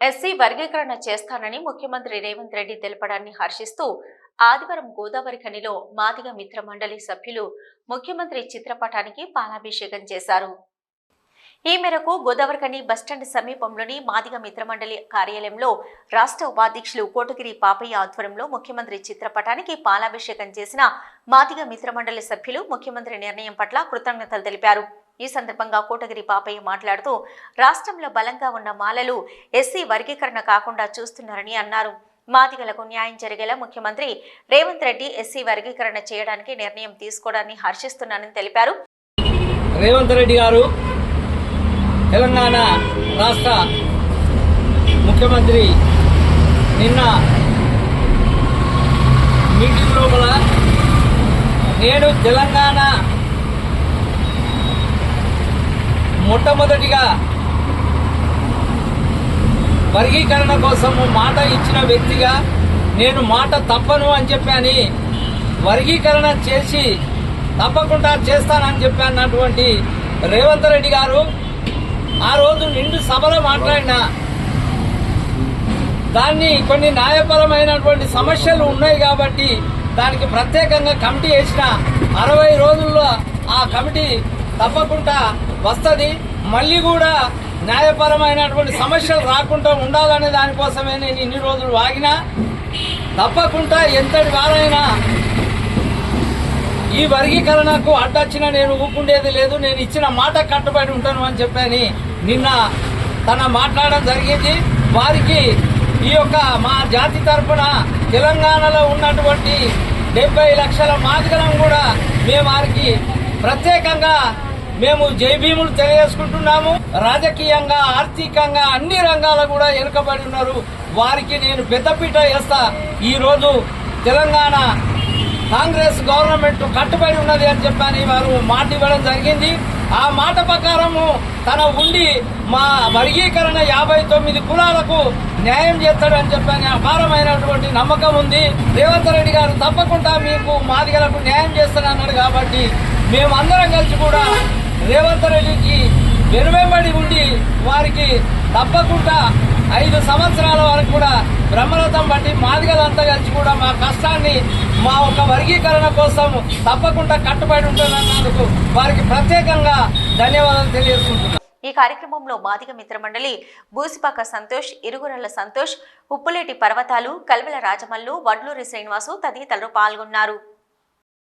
SC వర్గీకరణ చేస్తానని ముఖ్యమంత్రి రేవంత్ రెడ్డి తెలపడాన్ని హర్షిస్తూ ఆదివారం గోదావరి ఖనిలో మాదిగ మిత్ర మండలి సభ్యులు ముఖ్యమంత్రి చిత్రపటానికి పాలాభిషేకం చేశారు. ఈ మేరకు గోదావరిఖని బస్టాండ్ సమీపంలోని మాదిగ మిత్రమండలి కార్యాలయంలో రాష్ట్ర ఉపాధ్యక్షులు కోటగిరి పాపయ్య ఆధ్వర్యంలో ముఖ్యమంత్రి చిత్రపటానికి పాలాభిషేకం చేసిన మాదిగ మిత్రమండలి సభ్యులు ముఖ్యమంత్రి నిర్ణయం పట్ల కృతజ్ఞతలు తెలిపారు. ఈ సందర్భంగా కోటగిరి పాపయ్య మాట్లాడుతూ రాష్ట్రంలో బలంగా ఉన్న మాలలు ఎస్సీ వర్గీకరణ కాకుండా చూస్తున్నారని అన్నారు. మాదిగలకు న్యాయం జరిగేలా ముఖ్యమంత్రి రేవంత్ రెడ్డి ఎస్సీ వర్గీకరణ చేయడానికి నిర్ణయం తీసుకోవడాన్ని హర్షిస్తున్నానని తెలిపారు. రేవంత్ రెడ్డి గారు తెలంగాణ రాష్ట్ర ముఖ్యమంత్రి నిన్న మీటింగ్ లోపల నేను తెలంగాణ మొట్టమొదటిగా వర్గీకరణ కోసం మాట ఇచ్చిన వ్యక్తిగా నేను మాట తప్పను అని చెప్పాను వర్గీకరణ చేసి తప్పకుండా చేస్తానని చెప్పానటువంటి రేవంత్ రెడ్డి గారు ఆ రోజు నిండు సభలో మాట్లాడిన దాన్ని కొన్ని న్యాయపరమైనటువంటి సమస్యలు ఉన్నాయి కాబట్టి దానికి ప్రత్యేకంగా కమిటీ వేసిన అరవై రోజుల్లో ఆ కమిటీ తప్పకుండా వస్తుంది. మళ్ళీ కూడా న్యాయపరమైనటువంటి సమస్యలు రాకుండా ఉండాలనే దానికోసమే నేను ఇన్ని రోజులు వాగినా తప్పకుండా ఎంతటి వారైనా ఈ వర్గీకరణకు అడ్డొచ్చిన నేను ఊపుండేది లేదు. నేను ఇచ్చిన మాట కట్టుబడి ఉంటాను అని చెప్పని నిన్న తన మాట్లాడడం జరిగింది. వారికి ఈ యొక్క మా జాతి తరఫున తెలంగాణలో ఉన్నటువంటి డెబ్బై లక్షల మాదిగలం కూడా మేము వారికి ప్రత్యేకంగా మేము జైభీములు తెలియజేసుకుంటున్నాము. రాజకీయంగా ఆర్థికంగా అన్ని రంగాలు కూడా వెనుకబడి ఉన్నారు. వారికి నేను పెద్దపీట వేస్తా. ఈ రోజు తెలంగాణ కాంగ్రెస్ గవర్నమెంట్ కట్టుబడి ఉన్నది అని చెప్పని వారు మాట ఇవ్వడం జరిగింది. ఆ మాట ప్రకారము తన ఉండి మా వర్గీకరణ యాభై తొమ్మిది కులాలకు న్యాయం చేస్తాడని చెప్పని అపారమైనటువంటి నమ్మకం ఉంది. రేవంత్ రెడ్డి గారు తప్పకుండా మీకు మాదిగలకు న్యాయం చేస్తానన్నాడు కాబట్టి మేమందరం కలిసి కూడా రేవంత్ రెడ్డికి వెనువెంబడి ఉండి వారికి తప్పకుండా ఐదు సంవత్సరాల వరకు కూడా బ్రహ్మరథం బట్టి మాదిగలంతా కలిసి కూడా మా కష్టాన్ని మా ఒక వర్గీకరణ కోసం తప్పకుండా కట్టుబడి ఉంటుందన్నందుకు వారికి ప్రత్యేకంగా ధన్యవాదాలు తెలియజేసుకుంటున్నాను. ఈ కార్యక్రమంలో మాదిగ మిత్రమండలి బూసిపాక సంతోష్ ఇరుగురల్ల సంతోష్ ఉప్పులేటి పర్వతాలు కల్వెల రాజమల్లు వడ్లూరి శ్రీనివాసు తదితరులు పాల్గొన్నారు.